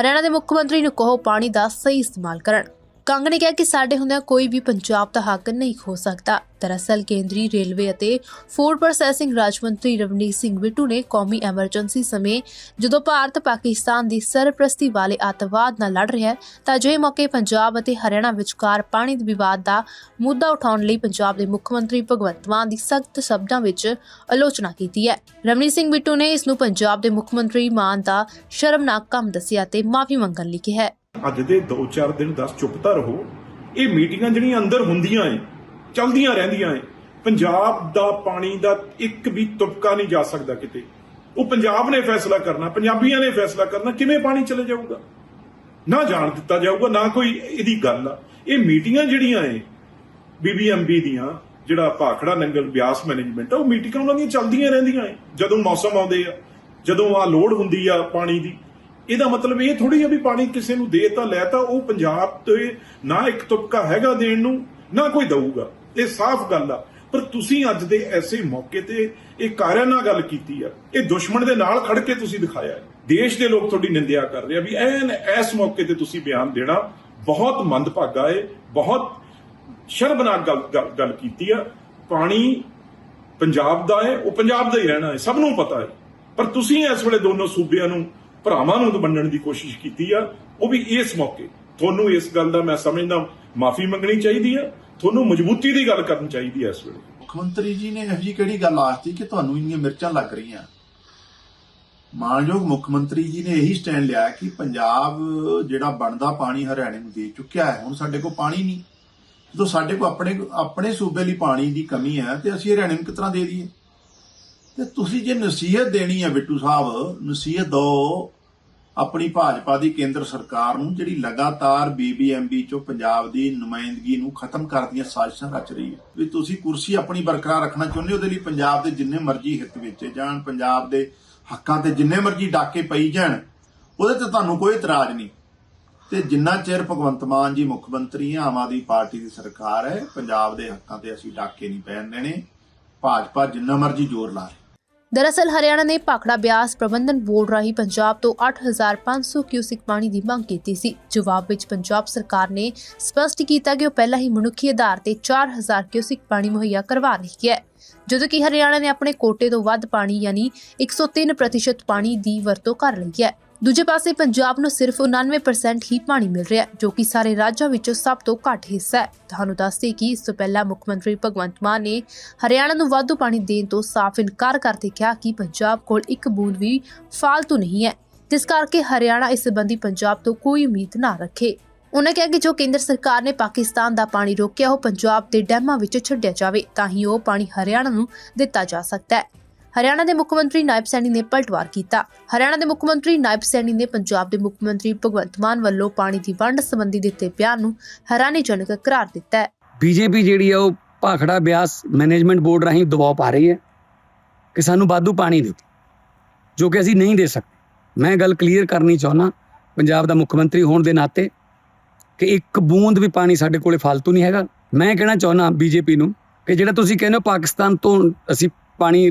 ਹਰਿਆਣਾ ਦੇ ਮੁੱਖ ਮੰਤਰੀ ਨੂੰ ਕਹੋ ਪਾਣੀ ਦਾ ਸਹੀ ਇਸਤੇਮਾਲ ਕਰਨ। ਕੰਗ ਨੇ ਕਿਹਾ ਕਿ ਸਾਡੇ ਹੁੰਦਿਆਂ ਕੋਈ ਵੀ ਪੰਜਾਬ ਦਾ ਹੱਕ ਨਹੀਂ ਖੋ ਸਕਦਾ। ਦਰਅਸਲ ਕੇਂਦਰੀ ਰੇਲਵੇ ਅਤੇ ਫੂਡ ਪ੍ਰੋਸੈਸਿੰਗ ਰਾਜ ਮੰਤਰੀ ਰਵਨੀਤ ਸਿੰਘ ਬਿੱਟੂ ਨੇ ਕੌਮੀ ਐਮਰਜੈਂਸੀ ਸਮੇਂ ਜਦੋਂ ਭਾਰਤ ਪਾਕਿਸਤਾਨ ਦੀ ਸਰਪ੍ਰਸਤੀ ਵਾਲੇ ਅੱਤਵਾਦ ਨਾਲ ਲੜ ਰਿਹਾ ਹੈ, ਤਾਂ ਅਜਿਹੇ ਮੌਕੇ ਪੰਜਾਬ ਅਤੇ ਹਰਿਆਣਾ ਵਿਚਕਾਰ ਪਾਣੀ ਦੇ ਵਿਵਾਦ ਦਾ ਮੁੱਦਾ ਉਠਾਉਣ ਲਈ ਪੰਜਾਬ ਦੇ ਮੁੱਖ ਮੰਤਰੀ ਭਗਵੰਤ ਮਾਨ ਦੀ ਸਖਤ ਸ਼ਬਦਾਂ ਵਿੱਚ ਆਲੋਚਨਾ ਕੀਤੀ ਹੈ। ਰਵਨੀਤ ਸਿੰਘ ਬਿੱਟੂ ਨੇ ਇਸ ਨੂੰ ਪੰਜਾਬ ਦੇ ਮੁੱਖ ਮੰਤਰੀ ਮਾਨ ਦਾ ਸ਼ਰਮਨਾਕ ਕੰਮ ਦੱਸਿਆ ਤੇ ਮਾਫੀ ਮੰਗਣ ਲਈ ਕਿਹਾ ਹੈ। ਅੱਜ ਦੇ 2-4 ਦਿਨ 10 ਚੁੱਪ ਤਾਂ ਰਹੋ। ਇਹ ਮੀਟਿੰਗਾਂ ਜਿਹੜੀਆਂ ਅੰਦਰ ਹੁੰਦੀਆਂ ਏ, ਚਲਦੀਆਂ ਰਹਿੰਦੀਆਂ ਏ, ਪੰਜਾਬ ਦਾ ਪਾਣੀ ਦਾ ਇੱਕ ਵੀ ਤੁਪਕਾ ਨਹੀਂ ਜਾ ਸਕਦਾ ਕਿਤੇ। ਉਹ ਪੰਜਾਬ ਨੇ ਫੈਸਲਾ ਕਰਨਾ, ਪੰਜਾਬੀਆਂ ਨੇ ਫੈਸਲਾ ਕਰਨਾ, ਕਿਵੇਂ ਪਾਣੀ ਚਲੇ ਜਾਊਗਾ? ਨਾ ਜਾਣ ਦਿੱਤਾ ਜਾਊਗਾ, ਨਾ ਕੋਈ ਇਹਦੀ ਗੱਲ ਆ। ਇਹ ਮੀਟਿੰਗਾਂ ਜਿਹੜੀਆਂ ਏ ਬੀਬੀਐਮਬੀ ਦੀਆਂ, ਜਿਹੜਾ ਭਾਖੜਾ ਨੰਗਲ ਬਿਆਸ ਮੈਨੇਜਮੈਂਟ ਆ, ਉਹ ਮੀਟਿੰਗਾਂ ਉਹਨਾਂ ਦੀਆਂ ਚੱਲਦੀਆਂ ਰਹਿੰਦੀਆਂ ਏ। ਜਦੋਂ ਮੌਸਮ ਆਉਂਦੇ ਆ, ਜਦੋਂ ਆ ਲੋੜ ਹੁੰਦੀ ਆ ਪਾਣੀ ਦੀ ਇਹਦਾ ਮਤਲਬ ਇਹ ਥੋੜੀ ਆ ਵੀ ਪਾਣੀ ਕਿਸੇ ਨੂੰ ਦੇ ਤਾਂ ਲੈ ਤਾਂ ਉਹ ਪੰਜਾਬ ਤੇ ਨਾ ਇੱਕ ਤੁਪਕਾ ਹੈਗਾ ਦੇਣ ਨੂੰ, ਨਾ ਕੋਈ ਦਊਗਾ। ਇਹ ਸਾਫ਼ ਗੱਲ ਆ। ਪਰ ਤੁਸੀਂ ਅੱਜ ਦੇ ਐਸੇ ਮੌਕੇ ਤੇ ਇਹ ਕਾਰਿਆਂ ਨਾਲ ਗੱਲ ਕੀਤੀ ਆ। ਇਹ ਦੁਸ਼ਮਣ ਦੇ ਨਾਲ ਖੜ ਕੇ ਤੁਸੀਂ ਦਿਖਾਇਆ ਦੇਸ਼ ਦੇ ਲੋਕ ਤੁਹਾਡੀ ਨਿੰਦਿਆ ਕਰ ਰਹੇ ਆ ਵੀ ਐਨ ਇਸ ਮੌਕੇ ਤੇ ਤੁਸੀਂ ਬਿਆਨ ਦੇਣਾ ਬਹੁਤ ਮੰਦਭਾਗਾ ਏ, ਬਹੁਤ ਸ਼ਰਮਨਾਕ ਗੱਲ, ਗੱਲ- ਗੱਲ ਕੀਤੀ ਆ। ਪਾਣੀ ਪੰਜਾਬ ਦਾ ਹੈ ਉਹ ਪੰਜਾਬ ਦਾ ਹੀ ਰਹਿਣਾ ਹੈ ਸਭ ਨੂੰ ਪਤਾ ਹੈ ਪਰ ਤੁਸੀਂ ਇਸ ਵੇਲੇ ਦੋਨੋਂ ਸੂਬਿਆਂ ਨੂੰ ਭਰਾਵਾਂ ਨੂੰ ਵੰਡਣ ਦੀ ਕੋਸ਼ਿਸ਼ ਕੀਤੀ ਆ, ਉਹ ਵੀ ਇਸ ਮੌਕੇ। ਤੁਹਾਨੂੰ ਇਸ ਗੱਲ ਦਾ ਮੈਂ ਸਮਝਦਾ ਮਾਫੀ ਮੰਗਣੀ ਚਾਹੀਦੀ ਆ, ਤੁਹਾਨੂੰ ਮਜ਼ਬੂਤੀ ਦੀ ਗੱਲ ਕਰਨੀ ਚਾਹੀਦੀ ਹੈ ਇਸ ਵੇਲੇ। ਮੁੱਖ ਮੰਤਰੀ ਜੀ ਨੇ ਇਹੋ ਜਿਹੀ ਕਿਹੜੀ ਗੱਲ ਆਖਤੀ ਕਿ ਤੁਹਾਨੂੰ ਇੰਨੀਆਂ ਮਿਰਚਾਂ ਲੱਗ ਰਹੀਆਂ? ਮਾਨਯੋਗ ਮੁੱਖ ਮੰਤਰੀ ਜੀ ਨੇ ਇਹੀ ਸਟੈਂਡ ਲਿਆ ਕਿ ਪੰਜਾਬ ਜਿਹੜਾ ਬਣਦਾ ਪਾਣੀ ਹਰਿਆਣੇ ਨੂੰ ਦੇ ਚੁੱਕਿਆ ਹੈ, ਹੁਣ ਸਾਡੇ ਕੋਲ ਪਾਣੀ ਨਹੀਂ। ਜਦੋਂ ਸਾਡੇ ਕੋਲ ਆਪਣੇ ਆਪਣੇ ਸੂਬੇ ਲਈ ਪਾਣੀ ਦੀ ਕਮੀ ਹੈ, ਤੇ ਅਸੀਂ ਹਰਿਆਣੇ ਨੂੰ ਕਿਸ ਤਰ੍ਹਾਂ ਦੇ ਦਈਏ? ਤੇ ਤੁਸੀਂ ਜੇ ਨਸੀਹਤ ਦੇਣੀ ਹੈ ਬਿੱਟੂ ਸਾਹਿਬ, ਨਸੀਹਤ ਦਿਓ ਆਪਣੀ ਭਾਜਪਾ ਦੀ ਕੇਂਦਰ ਸਰਕਾਰ ਨੂੰ, ਜਿਹੜੀ ਲਗਾਤਾਰ ਬੀਬੀਐਮਬੀ ਚੋਂ ਪੰਜਾਬ ਦੀ ਨੁਮਾਇੰਦਗੀ ਨੂੰ ਖਤਮ ਕਰਨ ਦੀਆਂ ਸਾਜ਼ਿਸ਼ਾਂ ਰਚ ਰਹੀ ਹੈ। ਵੀ ਤੁਸੀਂ ਕੁਰਸੀ ਆਪਣੀ ਬਰਕਰਾਰ ਰੱਖਣਾ ਚਾਹੁੰਦੇ ਹੋ ਉਹਦੇ ਲਈ ਪੰਜਾਬ ਦੇ ਜਿੰਨੇ ਮਰਜ਼ੀ ਹਿੱਤ ਵਿੱਚ ਜਾਣ, ਪੰਜਾਬ ਦੇ ਹੱਕਾਂ ਤੇ ਜਿੰਨੇ ਮਰਜ਼ੀ ਡਾਕੇ ਪਈ ਜਾਣ, ਉਹਦੇ ਤੇ ਤੁਹਾਨੂੰ ਕੋਈ ਇਤਰਾਜ਼ ਨਹੀਂ। ਤੇ ਜਿੰਨਾ ਚਿਰ ਭਗਵੰਤ ਮਾਨ ਜੀ ਮੁੱਖ ਮੰਤਰੀ ਹੈ, ਆਮ ਆਦਮੀ ਪਾਰਟੀ ਦੀ ਸਰਕਾਰ ਹੈ, ਪੰਜਾਬ ਦੇ ਹੱਕਾਂ ਤੇ ਅਸੀਂ ਡਾਕੇ ਨਹੀਂ ਪੈਣ ਦੇਣੇ, ਭਾਜਪਾ ਜਿੰਨਾ ਮਰਜ਼ੀ ਜ਼ੋਰ ਲਾ ਲੇ। ਦਰਅਸਲ ਹਰਿਆਣਾ ਨੇ ਭਾਖੜਾ ਬਿਆਸ ਪ੍ਰਬੰਧਨ ਬੋਰਡ ਰਾਹੀਂ ਪੰਜਾਬ ਤੋਂ 8500 ਕਿਊਸਿਕ ਪਾਣੀ ਦੀ ਮੰਗ ਕੀਤੀ ਸੀ। ਜਵਾਬ ਵਿੱਚ ਪੰਜਾਬ ਸਰਕਾਰ ਨੇ ਸਪਸ਼ਟ ਕੀਤਾ ਕਿ ਉਹ ਪਹਿਲਾਂ ਹੀ ਮਨੁੱਖੀ ਆਧਾਰ ਤੇ 4000 ਕਿਊਸਿਕ ਪਾਣੀ ਮੁਹੱਈਆ ਕਰਵਾ ਰਹੀ ਹੈ। ਜਦੋਂ ਕਿ ਹਰਿਆਣਾ ਨੇ ਆਪਣੇ ਕੋਟੇ ਤੋਂ ਵੱਧ ਪਾਣੀ, ਯਾਨੀ 103% ਪਾਣੀ ਦੀ ਵਰਤੋਂ ਕਰ ਲਈ ਹੈ। ਦੂਜੇ ਪਾਸੇ ਪੰਜਾਬ ਨੂੰ ਸਿਰਫ 99% ਹੀ ਪਾਣੀ ਮਿਲ ਰਿਹਾ ਹੈ, ਜੋ ਕਿ ਸਾਰੇ ਰਾਜਾਂ ਵਿੱਚੋਂ ਸਭ ਤੋਂ ਘੱਟ ਹਿੱਸਾ ਹੈ। ਤੁਹਾਨੂੰ ਦੱਸ ਕਿ ਇਸ ਤੋਂ ਪਹਿਲਾਂ ਮੁੱਖ ਮੰਤਰੀ ਭਗਵੰਤ ਮਾਨ ਨੇ ਹਰਿਆਣਾ ਨੂੰ ਵਾਧੂ ਪਾਣੀ ਦੇਣ ਤੋਂ ਸਾਫ਼ ਇਨਕਾਰ ਕਰਦੇ ਕਿਹਾ ਕਿ ਪੰਜਾਬ ਕੋਲ ਇੱਕ ਬੂੰਦ ਵੀ ਫਾਲਤੂ ਨਹੀਂ ਹੈ, ਜਿਸ ਕਰਕੇ ਹਰਿਆਣਾ ਇਸ ਸੰਬੰਧੀ ਪੰਜਾਬ ਤੋਂ ਕੋਈ ਉਮੀਦ ਨਾ ਰੱਖੇ। ਉਹਨਾਂ ਕਿਹਾ ਕਿ ਜੋ ਕੇਂਦਰ ਸਰਕਾਰ ਨੇ ਪਾਕਿਸਤਾਨ ਦਾ ਪਾਣੀ ਰੋਕਿਆ, ਉਹ ਪੰਜਾਬ ਦੇ ਡੈਮਾਂ ਵਿੱਚ ਛੱਡਿਆ ਜਾਵੇ, ਤਾਂ ਹੀ ਉਹ ਪਾਣੀ ਹਰਿਆਣਾ ਨੂੰ ਦਿੱਤਾ ਜਾ ਸਕਦਾ ਹੈ। ਹਰਿਆਣਾ ਦੇ ਮੁੱਖ ਮੰਤਰੀ ਨਾਇਬ ਸੈਣੀ ਨੇ ਪਲਟਵਾਰ ਕੀਤਾ। ਹਰਿਆਣਾ ਦੇ ਮੁੱਖ ਮੰਤਰੀ ਨਾਇਬ ਸੈਣੀ ਨੇ ਪੰਜਾਬ ਦੇ ਮੁੱਖ ਮੰਤਰੀ ਭਗਵੰਤ ਮਾਨ ਵੱਲੋਂ ਪਾਣੀ ਦੀ ਵੰਡ ਸੰਬੰਧੀ ਦਿੱਤੇ ਬਿਆਨ ਨੂੰ ਹੈਰਾਨੀਜਨਕ ਕਰਾਰ ਦਿੱਤਾ ਹੈ। ਬੀਜੇਪੀ ਜਿਹੜੀ ਆ, ਉਹ ਭਾਖੜਾ ਬਿਆਸ ਮੈਨੇਜਮੈਂਟ ਬੋਰਡ ਰਾਹੀਂ ਦਬਾਅ ਪਾ ਰਹੀ ਹੈ ਕਿ ਸਾਨੂੰ ਵਾਧੂ ਪਾਣੀ ਦਿਓ, ਜੋ ਕਿ ਅਸੀਂ ਨਹੀਂ ਦੇ ਸਕਦੇ। ਮੈਂ ਗੱਲ ਕਲੀਅਰ ਕਰਨੀ ਚਾਹੁੰਦਾ, ਪੰਜਾਬ ਦਾ ਮੁੱਖ ਮੰਤਰੀ ਹੋਣ ਦੇ ਨਾਤੇ ਕਿ ਇੱਕ ਬੂੰਦ ਵੀ ਪਾਣੀ ਸਾਡੇ ਕੋਲੇ ਫालतू ਨਹੀਂ ਹੈਗਾ। ਮੈਂ ਕਹਿਣਾ ਚਾਹੁੰਦਾ ਬੀਜੇਪੀ ਨੂੰ ਕਿ ਜਿਹੜਾ ਤੁਸੀਂ ਕਹਿੰਦੇ ਹੋ ਪਾਕਿਸਤਾਨ ਤੋਂ ਅਸੀਂ ਪਾਣੀ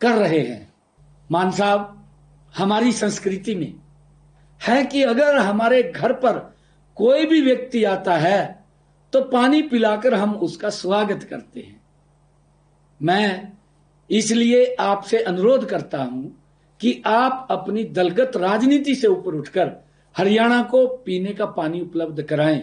کر رہے ہیں۔ مان صاحب، ہماری سنسکرتی میں ہے کہ اگر ہمارے گھر پر کوئی بھی ویکتی آتا ہے تو پانی پلا کر ہم اس کا سواگت کرتے ہیں۔ میں اس لیے آپ سے انوروھ کرتا ہوں کہ آپ اپنی دلگت راجنیتی سے اوپر اٹھ کر ہریانہ کو پینے کا پانی اپلبدھ کرائیں۔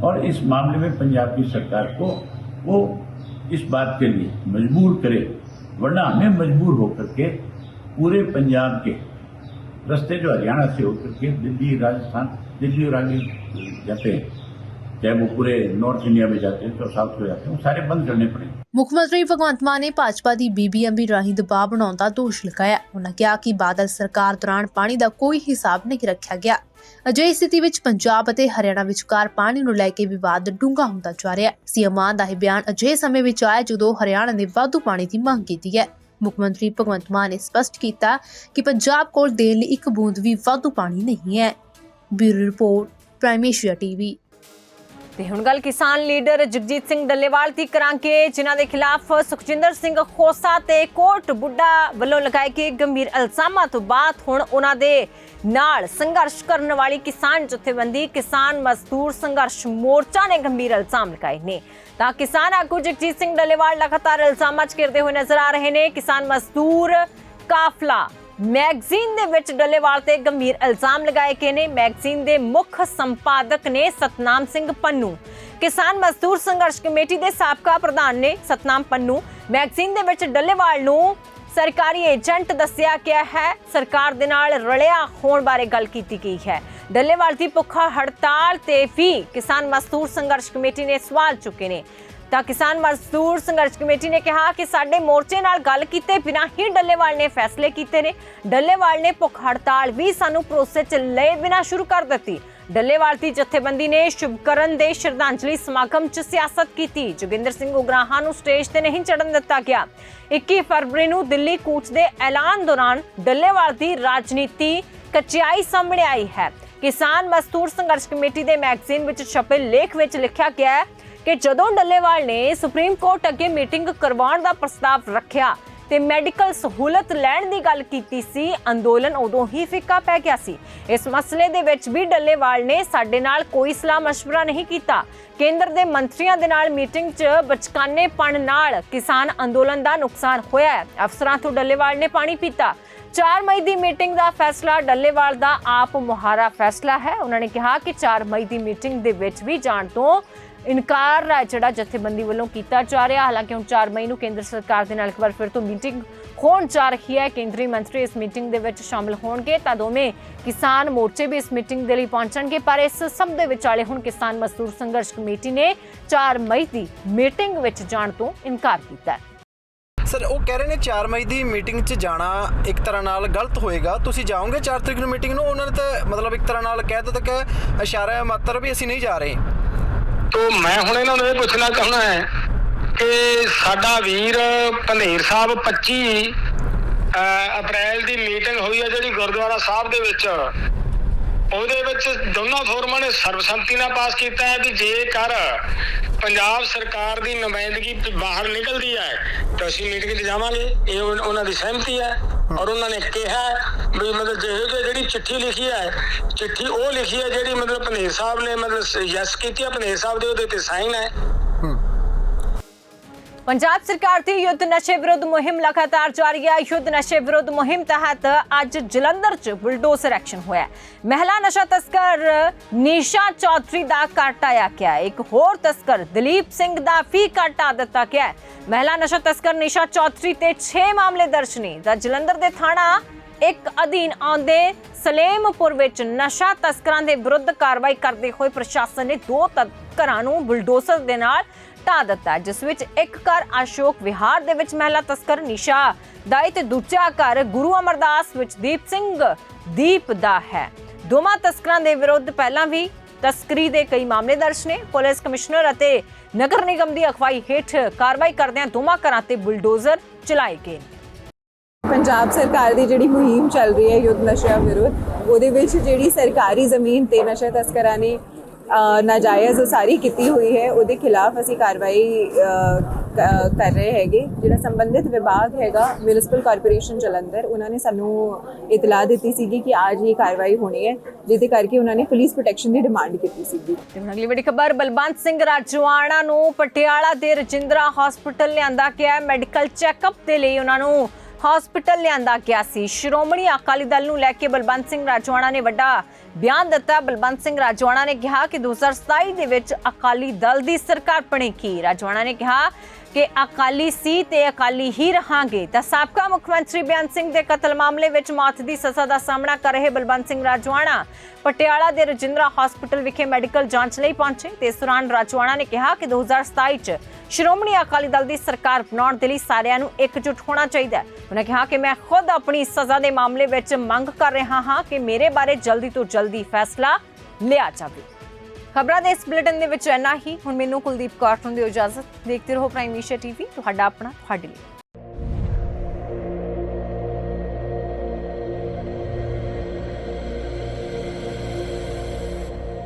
اور اس معاملے میں پنجاب کی سرکار کو وہ اس بات کے لیے مجبور کرے، ورنہ ہمیں مجبور ہو کر کے پورے پنجاب کے رستے جو ہریانہ سے ہو کر کے دلی، راجستھان، دلی اور آگے جاتے ہیں، چاہے وہ پورے نارتھ انڈیا میں جاتے ہیں تو ساؤتھ کو جاتے ہیں، وہ سارے بند کرنے پڑیں۔ گے ਮੁੱਖ ਮੰਤਰੀ ਭਗਵੰਤ ਮਾਨ ਨੇ ਭਾਜਪਾ ਦੀ ਬੀਬੀਐਮਬੀ ਰਾਹੀਂ ਦਬਾਅ ਬਣਾਉਣ ਦਾ ਦੋਸ਼ ਲਗਾਇਆ। ਉਹਨਾਂ ਕਿਹਾ ਕਿ ਬਾਦਲ ਸਰਕਾਰ ਦੌਰਾਨ ਪਾਣੀ ਦਾ ਕੋਈ ਹਿਸਾਬ ਨਹੀਂ ਰੱਖਿਆ ਗਿਆ। ਅਜਿਹੀ ਸਥਿਤੀ ਵਿੱਚ ਪੰਜਾਬ ਅਤੇ ਹਰਿਆਣਾ ਵਿਚਕਾਰ ਪਾਣੀ ਨੂੰ ਲੈ ਕੇ ਵਿਵਾਦ ਡੂੰਘਾ ਹੁੰਦਾ ਜਾ ਰਿਹਾ ਹੈ। ਸੀਐਮ ਮਾਨ ਦਾ ਇਹ ਬਿਆਨ ਅਜਿਹੇ ਸਮੇਂ ਵਿੱਚ ਆਇਆ ਜਦੋਂ ਹਰਿਆਣਾ ਨੇ ਵਾਧੂ ਪਾਣੀ ਦੀ ਮੰਗ ਕੀਤੀ ਹੈ। ਮੁੱਖ ਮੰਤਰੀ ਭਗਵੰਤ ਮਾਨ ਨੇ ਸਪਸ਼ਟ ਕੀਤਾ ਕਿ ਪੰਜਾਬ ਕੋਲ ਦੇਣ ਲਈ ਇੱਕ ਬੂੰਦ ਵੀ ਵਾਧੂ ਪਾਣੀ ਨਹੀਂ ਹੈ। Bureau report Prime Asia TV. ਤੇ ਹੁਣ ਗੱਲ ਕਿਸਾਨ ਲੀਡਰ ਜਗਜੀਤ ਸਿੰਘ ਡੱਲੇਵਾਲ ਦੀ ਕਰਾਂਗੇ ਜਿਨ੍ਹਾਂ ਦੇ ਖਿਲਾਫ ਸੁਖਜਿੰਦਰ ਸਿੰਘ ਖੋਸਾ ਤੇ ਕੋਟ ਬੁੱਢਾ ਵੱਲੋਂ ਲਗਾਏ ਗਏ ਗੰਭੀਰ ਇਲਜ਼ਾਮਾਂ ਤੋਂ ਬਾਅਦ ਹੁਣ ਉਹਨਾਂ ਦੇ ਨਾਲ ਸੰਘਰਸ਼ ਕਰਨ ਵਾਲੀ ਕਿਸਾਨ ਜਥੇਬੰਦੀ, ਕਿਸਾਨ ਮਜ਼ਦੂਰ ਸੰਘਰਸ਼ ਮੋਰਚਾ ਨੇ ਗੰਭੀਰ ਇਲਜ਼ਾਮ ਲਗਾਏ ਨੇ। ਤਾਂ ਕਿਸਾਨ ਆਗੂ ਜਗਜੀਤ ਸਿੰਘ ਡੱਲੇਵਾਲ ਲਗਾਤਾਰ ਇਲਜ਼ਾਮਾਂ 'ਚ ਘਿਰਦੇ ਹੋਏ ਨਜ਼ਰ ਆ ਰਹੇ ਨੇ। ਕਿਸਾਨ ਮਜ਼ਦੂਰ ਕਾਫਲਾ ਮੈਗਜ਼ੀਨ ਦੇ ਵਿੱਚ ਡੱਲੇਵਾਲ ਤੇ ਗੰਭੀਰ ਇਲਜ਼ਾਮ ਲਗਾਏ ਗਏ ਨੇ। ਮੈਗਜ਼ੀਨ ਦੇ ਮੁੱਖ ਸੰਪਾਦਕ ਨੇ ਸਤਨਾਮ ਸਿੰਘ ਪੰਨੂ। ਕਿਸਾਨ ਮਜ਼ਦੂਰ ਸੰਘਰਸ਼ ਕਮੇਟੀ ਦੇ ਸਾਬਕਾ ਪ੍ਰਧਾਨ ਨੇ ਸਤਨਾਮ ਪੰਨੂ। ਮੈਗਜ਼ੀਨ ਦੇ ਵਿੱਚ ਡੱਲੇਵਾਲ ਨੂੰ ਸਰਕਾਰੀ ਏਜੰਟ ਦੱਸਿਆ ਗਿਆ ਹੈ। ਸਰਕਾਰ ਦੇ ਨਾਲ ਰਲਿਆ ਹੋਣ ਬਾਰੇ ਗੱਲ ਕੀਤੀ ਗਈ ਹੈ। ਡੱਲੇਵਾਲ ਦੀ ਭੁੱਖਾ ਹੜਤਾਲ ਤੇ ਵੀ ਕਿਸਾਨ ਮਜ਼ਦੂਰ ਸੰਘਰਸ਼ ਕਮੇਟੀ ਨੇ ਸਵਾਲ ਚੁੱਕੇ ਨੇ। ਤਾਂ ਕਿਸਾਨ ਮਜ਼ਦੂਰ ਸੰਘਰਸ਼ ਕਮੇਟੀ ਨੇ ਕਿਹਾ ਕਿ ਸਾਡੇ ਮੋਰਚੇ ਨਾਲ ਗੱਲ ਕੀਤੇ ਬਿਨਾਂ ਹੀ ਡੱਲੇਵਾਲ ਨੇ ਫੈਸਲੇ ਕੀਤੇ ਨੇ। ਡੱਲੇਵਾਲ ਨੇ ਭੁੱਖ ਹੜਤਾਲ ਵੀ ਸਾਨੂੰ ਭਰੋਸੇ 'ਚ ਲਏ ਬਿਨਾਂ ਸ਼ੁਰੂ ਕਰ ਦਿੱਤੀ। ਡੱਲੇਵਾਲ ਦੀ ਜਥੇਬੰਦੀ ਨੇ ਸ਼ੁਭਕਰਨ ਦੇ ਸ਼ਰਧਾਂਜਲੀ ਸਮਾਗਮ 'ਚ ਸਿਆਸਤ ਕੀਤੀ। ਜੋਗਿੰਦਰ ਸਿੰਘ ਉਗਰਾਹਾਂ ਨੂੰ ਸਟੇਜ ਤੇ ਨਹੀਂ ਚੜਨ ਦਿੱਤਾ ਗਿਆ। 21 ਫਰਵਰੀ ਨੂੰ ਦਿੱਲੀ ਕੂਚ ਦੇ ਐਲਾਨ ਦੌਰਾਨ ਡੱਲੇਵਾਲ ਦੀ ਰਾਜਨੀਤੀ ਕਚਿਆਈ ਸਾਹਮਣੇ ਆਈ ਹੈ। ਕਿਸਾਨ ਮਜ਼ਦੂਰ ਸੰਘਰਸ਼ ਕਮੇਟੀ ਦੇ ਮੈਗਜ਼ੀਨ ਵਿੱਚ ਛਪੇ ਲੇਖ ਵਿੱਚ ਲਿਖਿਆ ਗਿਆ ਹੈ ਕਿ ਜਦੋਂ ਡੱਲੇਵਾਲ ਨੇ ਸੁਪਰੀਮ ਕੋਰਟ ਅੱਗੇ ਮੀਟਿੰਗ ਕਰਵਾਉਣ ਦਾ ਪ੍ਰਸਤਾਵ ਰੱਖਿਆ ਤੇ ਮੈਡੀਕਲ ਸਹੂਲਤ ਲੈਣ ਦੀ ਗੱਲ ਕੀਤੀ ਸੀ, ਅੰਦੋਲਨ ਉਦੋਂ ਹੀ ਫਿੱਕਾ ਪੈ ਗਿਆ ਸੀ। ਇਸ ਮਸਲੇ ਦੇ ਵਿੱਚ ਵੀ ਡੱਲੇਵਾਲ ਨੇ ਸਾਡੇ ਨਾਲ ਕੋਈ ਸਲਾਹ ਮਸ਼ਵਰਾ ਨਹੀਂ ਕੀਤਾ। ਕੇਂਦਰ ਦੇ ਮੰਤਰੀਆਂ ਦੇ ਨਾਲ ਮੀਟਿੰਗ 'ਚ ਬਚਕਾਨੇਪਣ ਨਾਲ ਕਿਸਾਨ ਅੰਦੋਲਨ ਦਾ ਨੁਕਸਾਨ ਹੋਇਆ ਹੈ। ਅਫਸਰਾਂ ਤੋਂ ਡੱਲੇਵਾਲ ਨੇ ਪਾਣੀ ਪੀਤਾ। 4 ਮਈ ਦੀ ਮੀਟਿੰਗ ਦਾ ਫੈਸਲਾ ਡੱਲੇਵਾਲ ਦਾ ਆਪ ਮੁਹਾਰਾ ਫੈਸਲਾ ਹੈ। ਉਹਨਾਂ ਨੇ ਕਿਹਾ ਕਿ 4 ਮਈ ਦੀ ਮੀਟਿੰਗ ਦੇ ਵਿੱਚ ਵੀ ਜਾਣ ਤੋਂ ਇਨਕਾਰ ਹੈ, ਜਿਹੜਾ ਜਥੇਬੰਦੀ ਵੱਲੋਂ ਕੀਤਾ ਜਾ ਰਿਹਾ। ਹਾਲਾਂਕਿ ਹੁਣ 4 ਮਈ ਨੂੰ ਕੇਂਦਰ ਸਰਕਾਰ ਦੇ ਨਾਲ ਇੱਕ ਵਾਰ ਫਿਰ ਤੋਂ ਮੀਟਿੰਗ ਹੋਣ ਜਾ ਰਹੀ ਹੈ। ਕੇਂਦਰੀ ਮੰਤਰੀ ਇਸ ਮੀਟਿੰਗ ਦੇ ਵਿੱਚ ਸ਼ਾਮਲ ਹੋਣਗੇ ਤਾਂ ਦੋਵੇਂ ਕਿਸਾਨ ਮੋਰਚੇ ਵੀ ਇਸ ਮੀਟਿੰਗ ਦੇ ਲਈ ਪਹੁੰਚਣਗੇ। ਪਰ ਇਸ ਸਭ ਦੇ ਵਿਚਾਲੇ ਹੁਣ ਕਿਸਾਨ ਮਜ਼ਦੂਰ ਸੰਘਰਸ਼ ਕਮੇਟੀ ਨੇ 4 ਮਈ ਦੀ ਮੀਟਿੰਗ ਵਿੱਚ ਜਾਣ ਤੋਂ ਇਨਕਾਰ ਕੀਤਾ ਹੈ। ਸਰ, ਉਹ ਕਹਿ ਰਹੇ ਨੇ 4 ਮਈ ਦੀ ਮੀਟਿੰਗ 'ਚ ਜਾਣਾ ਇੱਕ ਤਰ੍ਹਾਂ ਨਾਲ ਗਲਤ ਹੋਏਗਾ। ਤੁਸੀਂ ਜਾਓਗੇ 4 ਤਰੀਕ ਨੂੰ ਮੀਟਿੰਗ ਨੂੰ? ਉਹਨਾਂ ਨੇ ਤਾਂ ਮਤਲਬ ਇੱਕ ਤਰ੍ਹਾਂ ਨਾਲ ਕਹਿ ਦਿੱਤਾ ਕਿ ਇਸ਼ਾਰਾ ਮਾਤਰ ਵੀ ਅਸੀਂ ਨਹੀਂ ਜਾ ਰਹੇ। ਤੋ ਮੈਂ ਹੁਣ ਇਹਨਾਂ ਨੂੰ ਇਹ ਪੁੱਛਣਾ ਚਾਹੁੰਦਾ ਹੈ ਕਿ ਸਾਡਾ ਵੀਰ ਪੰਧੇਰ ਸਾਹਿਬ 25 ਅਪ੍ਰੈਲ ਦੀ ਮੀਟਿੰਗ ਹੋਈ ਹੈ ਜਿਹੜੀ ਗੁਰਦੁਆਰਾ ਸਾਹਿਬ ਦੇ ਵਿੱਚ। ਉਹਦੇ ਵਿੱਚ ਦੋਨਾਂ ਫੋਰਮਾਂ ਨੇ ਸਰਬਸੰਮਤੀ ਨਾਲ ਪਾਸ ਕੀਤਾ ਹੈ ਕਿ ਜੇਕਰ ਪੰਜਾਬ ਸਰਕਾਰ ਦੀ ਨੁਮਾਇੰਦਗੀ ਬਾਹਰ ਨਿਕਲਦੀ ਹੈ, ਤਾਂ ਅਸੀਂ ਮੀਟਿੰਗ 'ਚ ਜਾਵਾਂਗੇ। ਇਹ ਉਹਨਾਂ ਦੀ ਸਹਿਮਤੀ ਹੈ। ਔਰ ਉਹਨਾਂ ਨੇ ਕਿਹਾ ਵੀ ਮਤਲਬ ਜਿਹੋ ਜਿਹੀ ਜਿਹੜੀ ਚਿੱਠੀ ਲਿਖੀ ਹੈ, ਚਿੱਠੀ ਉਹ ਲਿਖੀ ਹੈ ਜਿਹੜੀ ਮਤਲਬ ਪਨੇਰ ਸਾਹਿਬ ਨੇ ਮਤਲਬ ਯੈਸ ਕੀਤੀ ਹੈ, ਪਨੇਰ ਸਾਹਿਬ ਦੇ ਉਹਦੇ ਤੇ ਸਾਈਨ ਹੈ। ਪੰਜਾਬ ਸਰਕਾਰ ਦੀ ਯੁੱਧ ਨਸ਼ੇ ਵਿਰੁੱਧ ਮੁਹਿੰਮ ਲਗਾਤਾਰ ਜਾਰੀ ਹੈ। ਯੁੱਧ ਨਸ਼ੇ ਵਿਰੁੱਧ ਮੁਹਿੰਮ ਤਹਿਤ ਅੱਜ ਜਲੰਧਰ 'ਚ ਬੁਲਡੋਜ਼ਰ ਐਕਸ਼ਨ ਹੋਇਆ ਮਹਿਲਾ ਨਸ਼ਾ ਤਸਕਰ ਨੀਸ਼ਾ ਚੌਧਰੀ ਦਾ ਕੱਟ ਗਿਆ ਇੱਕ ਹੋਰ ਤਸਕਰ ਦਲੀਪ ਸਿੰਘ ਦਾ ਵੀ ਕੱਟ ਦਿੱਤਾ ਗਿਆ ਮਹਿਲਾ ਨਸ਼ਾ ਤਸਕਰ ਨੀਸ਼ਾ ਚੌਧਰੀ ਤੇ 6 ਮਾਮਲੇ ਦਰਜ ਨੇ। ਤਾਂ ਜਲੰਧਰ ਦੇ ਥਾਣਾ ਇੱਕ ਅਧੀਨ ਆਉਂਦੇ ਸਲੇਮਪੁਰ ਵਿੱਚ ਨਸ਼ਾ ਤਸਕਰਾਂ ਦੇ ਵਿਰੁੱਧ ਕਾਰਵਾਈ ਕਰਦੇ ਹੋਏ ਪ੍ਰਸ਼ਾਸਨ ਨੇ ਦੋ ਤਸਕਰਾਂ ਨੂੰ ਬੁਲਡੋਜ਼ਰ ਦੇ ਨਾਲ ਢਾ ਦਿੱਤਾ ਜਿਸ ਵਿੱਚ ਇੱਕ ਘਰ ਅਸ਼ੋਕ ਵਿਹਾਰ ਦੇ ਵਿੱਚ ਮਹਿਲਾ ਤਸਕਰ ਨਿਸ਼ਾ ਦਾ ਤੇ ਦੂਜਾ ਘਰ ਗੁਰੂ ਅਮਰਦਾਸ ਵਿੱਚ ਦੀਪ ਸਿੰਘ ਦੀਪ ਦਾ ਹੈ। ਦੋਵਾਂ ਤਸਕਰਾਂ ਦੇ ਵਿਰੁੱਧ ਪਹਿਲਾਂ ਵੀ ਤਸਕਰੀ ਦੇ ਕਈ ਮਾਮਲੇ ਦਰਜ ਨੇ। ਪੁਲਿਸ ਕਮਿਸ਼ਨਰ ਅਤੇ ਨਗਰ ਨਿਗਮ ਦੀ ਅਗਵਾਈ ਹੇਠ ਕਾਰਵਾਈ ਕਰਦਿਆਂ ਦੋਵਾਂ ਘਰਾਂ ਤੇ ਬੁਲਡੋਜ਼ਰ ਚਲਾਏ ਗਏ ਪੰਜਾਬ ਸਰਕਾਰ ਦੀ ਜਿਹੜੀ ਮੁਹਿੰਮ ਚੱਲ ਰਹੀ ਹੈ ਯੁੱਧ ਨਸ਼ਿਆਂ ਵਿਰੁੱਧ, ਉਹਦੇ ਵਿੱਚ ਜਿਹੜੀ ਸਰਕਾਰੀ ਜ਼ਮੀਨ ਤੇ ਨਸ਼ਾ ਤਸਕਰਾਂ ਨੇ ਨਾਜਾਇਜ਼ ਉਸਾਰੀ ਕੀਤੀ ਹੋਈ ਹੈ, ਉਹਦੇ ਖਿਲਾਫ ਅਸੀਂ ਕਾਰਵਾਈ ਕਰ ਰਹੇ ਹੈਗੇ। ਜਿਹੜਾ ਸੰਬੰਧਿਤ ਵਿਭਾਗ ਹੈਗਾ, ਮਿਊਨਿਸਪਲ ਕਾਰਪੋਰੇਸ਼ਨ ਜਲੰਧਰ, ਉਹਨਾਂ ਨੇ ਸਾਨੂੰ ਇਤਲਾਹ ਦਿੱਤੀ ਸੀਗੀ ਕਿ ਅੱਜ ਇਹ ਕਾਰਵਾਈ ਹੋਣੀ ਹੈ, ਜਿਹਦੇ ਕਰਕੇ ਉਹਨਾਂ ਨੇ ਪੁਲਿਸ ਪ੍ਰੋਟੈਕਸ਼ਨ ਦੀ ਡਿਮਾਂਡ ਕੀਤੀ ਸੀਗੀ। ਤੇ ਹੁਣ ਅਗਲੀ ਵੱਡੀ ਖਬਰ ਬਲਬੰਤ ਸਿੰਘ ਰਾਜਵਾਨਾ ਨੂੰ ਪਟਿਆਲਾ ਦੇ ਰਜਿੰਦਰਾ ਹਸਪੀਟਲ ਲਿਆਂਦਾ ਗਿਆ ਮੈਡੀਕਲ ਚੈੱਕਅਪ ਦੇ ਲਈ ਉਹਨਾਂ ਨੂੰ ਹਸਪੀਟਲ ਲਿਆਂਦਾ ਗਿਆ ਸੀ। ਸ਼੍ਰੋਮਣੀ ਅਕਾਲੀ ਦਲ ਨੂੰ ਲੈ ਕੇ ਬਲਵੰਤ ਸਿੰਘ ਰਾਜਵਾਨਾ ਨੇ ਵੱਡਾ ਬਿਆਨ ਦਿੱਤਾ ਬਲਵੰਤ ਸਿੰਘ ਰਾਜਵਾਨਾ ਨੇ ਕਿਹਾ ਕਿ 2027 ਦੇ ਵਿੱਚ ਅਕਾਲੀ ਦਲ ਦੀ ਸਰਕਾਰ ਬਣੇਗੀ ਰਾਜਵਾਨਾ ਨੇ ਕਿਹਾ ਕਿ ਅਕਾਲੀ ਸੀ ਤੇ ਅਕਾਲੀ ਹੀ ਰਹਾਂਗੇ। ਤਾਂ ਸਾਬਕਾ ਮੁੱਖ ਮੰਤਰੀ ਬੇਅੰਤ ਸਿੰਘ ਦੇ ਕਤਲ ਮਾਮਲੇ ਵਿੱਚ ਮੌਤ ਦੀ ਸਜ਼ਾ ਦਾ ਸਾਹਮਣਾ ਕਰ ਰਹੇ ਬਲਵੰਤ ਸਿੰਘ ਰਾਜਵਾਣਾ ਪਟਿਆਲਾ ਦੇ ਰਜਿੰਦਰਾ ਹਸਪੀਟਲ ਵਿਖੇ ਮੈਡੀਕਲ ਜਾਂਚ ਲਈ ਪਹੁੰਚੇ ਤੇ ਇਸ ਦੌਰਾਨ ਰਾਜਵਾਣਾ ਨੇ ਕਿਹਾ ਕਿ 2027 ਚ ਸ਼੍ਰੋਮਣੀ ਅਕਾਲੀ ਦਲ ਦੀ ਸਰਕਾਰ ਬਣਾਉਣ ਦੇ ਲਈ ਸਾਰਿਆਂ ਨੂੰ ਇਕਜੁੱਟ ਹੋਣਾ ਚਾਹੀਦਾ ਹੈ। ਉਹਨਾਂ ਕਿਹਾ ਕਿ ਮੈਂ ਖੁਦ ਆਪਣੀ ਸਜ਼ਾ ਦੇ ਮਾਮਲੇ ਵਿੱਚ ਮੰਗ ਕਰ ਰਿਹਾ ਹਾਂ ਕਿ ਮੇਰੇ ਬਾਰੇ ਜਲਦੀ ਤੋਂ ਜਲਦੀ ਫੈਸਲਾ ਲਿਆ ਜਾਵੇ। ਖਬਰਾਂ ਦੇ ਇਸ ਬੁਲੇਟਿਨ ਦੇ ਵਿੱਚ ਇੰਨਾ ਹੀ। ਹੁਣ ਮੈਨੂੰ ਕੁਲਦੀਪ ਕੌਰ ਨੂੰ ਦਿਓ ਇਜਾਜ਼ਤ। ਦੇਖਦੇ ਰਹੋ ਪ੍ਰਾਈਮ ਏਸ਼ੀਆ ਟੀਵੀ ਤੁਹਾਡਾ ਆਪਣਾ, ਤੁਹਾਡੇ ਲਈ।